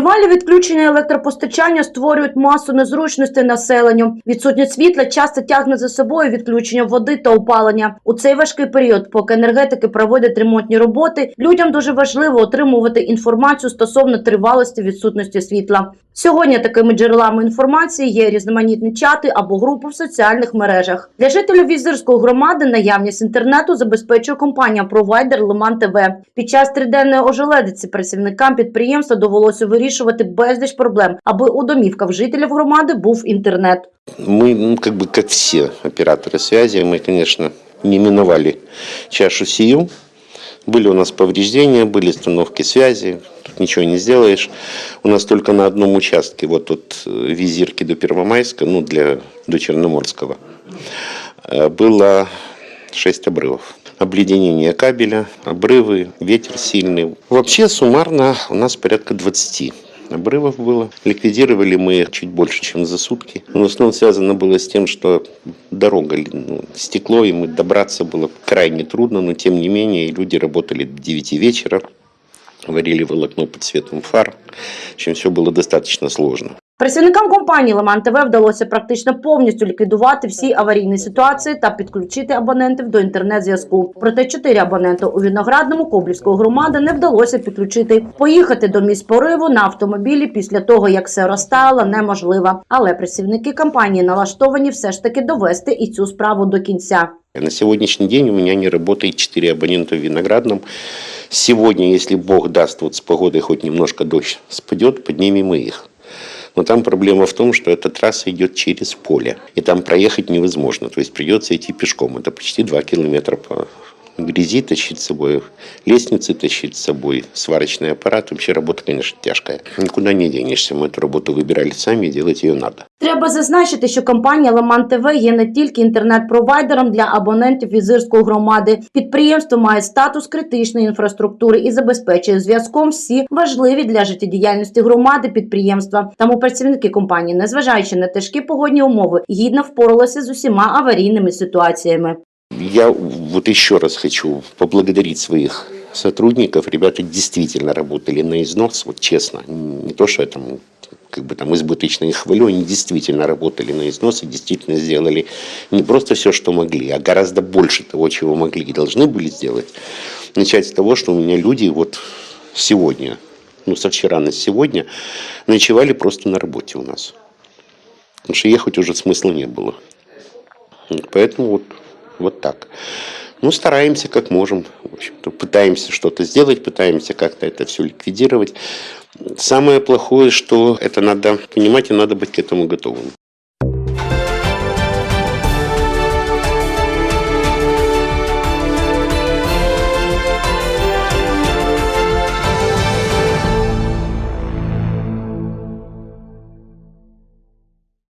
Тривалі відключення електропостачання створюють масу незручностей населенню. Відсутність світла часто тягне за собою відключення води та опалення. У цей важкий період, поки енергетики проводять ремонтні роботи, людям дуже важливо отримувати інформацію стосовно тривалості відсутності світла. Сьогодні такими джерелами інформації є різноманітні чати або групи в соціальних мережах. Для жителів Візирської громади наявність інтернету забезпечує компанія-провайдер Лиман ТВ. Під час триденної ожеледиці працівникам підприємства довелося вирішувати безліч проблем, аби у домівках жителів громади був інтернет. Мы, ну, как бы, как все операторы связи, мы, конечно, не миновали чашу сию. Были у нас повреждения, были остановки связи, тут ничего не сделаешь. У нас только на одном участке, вот от э, Визирки до Первомайска, ну, для, до Черноморского, э, было 6 обрывов. Обледенение кабеля, обрывы, ветер сильный. Вообще суммарно у нас порядка 20 обрывов было. Ликвидировали мы чуть больше, чем за сутки. Но в основном связано было с тем, что дорога, ну, стекло, и мы добраться было крайне трудно, но тем не менее люди работали до 9 вечера, варили волокно под светом фар, общем, все было достаточно сложно. Працівникам компанії Лиман ТВ вдалося практично повністю ліквідувати всі аварійні ситуації та підключити абонентів до інтернет-зв'язку. Проте чотири абоненти у Виноградному Коблівської громади не вдалося підключити. Поїхати до місць пориву на автомобілі після того, як все розтаяло, неможливо. Але працівники компанії налаштовані все ж таки довести і цю справу до кінця. На сегодняшний день у меня не работает 4 абонента в Виноградном. Сегодня, если Бог даст, вот с погодой хоть немножко дождь спадет, поднимем их. Но там проблема в том, что эта трасса идет через поле, и там проехать невозможно. То есть придется идти пешком. Это почти 2 километра по грязи тащить с собой, лестницы тащить с собой, сварочный аппарат. Вообще работа, конечно, тяжкая. Никуда не денешься. Мы эту работу выбирали сами, и делать ее надо. Треба зазначити, що компанія Леман ТВ є не тільки інтернет-провайдером для абонентів Візирської громади. Підприємство має статус критичної інфраструктури і забезпечує зв'язком всі важливі для життєдіяльності громади підприємства. Тому працівники компанії, незважаючи на тяжкі погодні умови, гідно впоралися з усіма аварійними ситуаціями. Я вот еще раз хочу поблагодарить своих сотрудников. Ребята действительно работали на износ, вот честно. Не то, что я там как бы там избыточно их хвалю, они действительно работали на износ и действительно сделали не просто все, что могли, а гораздо больше того, чего могли и должны были сделать. Начать с того, что у меня люди вот сегодня, ну со вчера на сегодня, ночевали просто на работе у нас. Потому что ехать уже смысла не было. Поэтому вот, вот так. Ну, стараемся как можем. В общем-то, пытаемся что-то сделать, пытаемся как-то это все ликвидировать. Самое плохое, что это надо понимать и надо быть к этому готовым.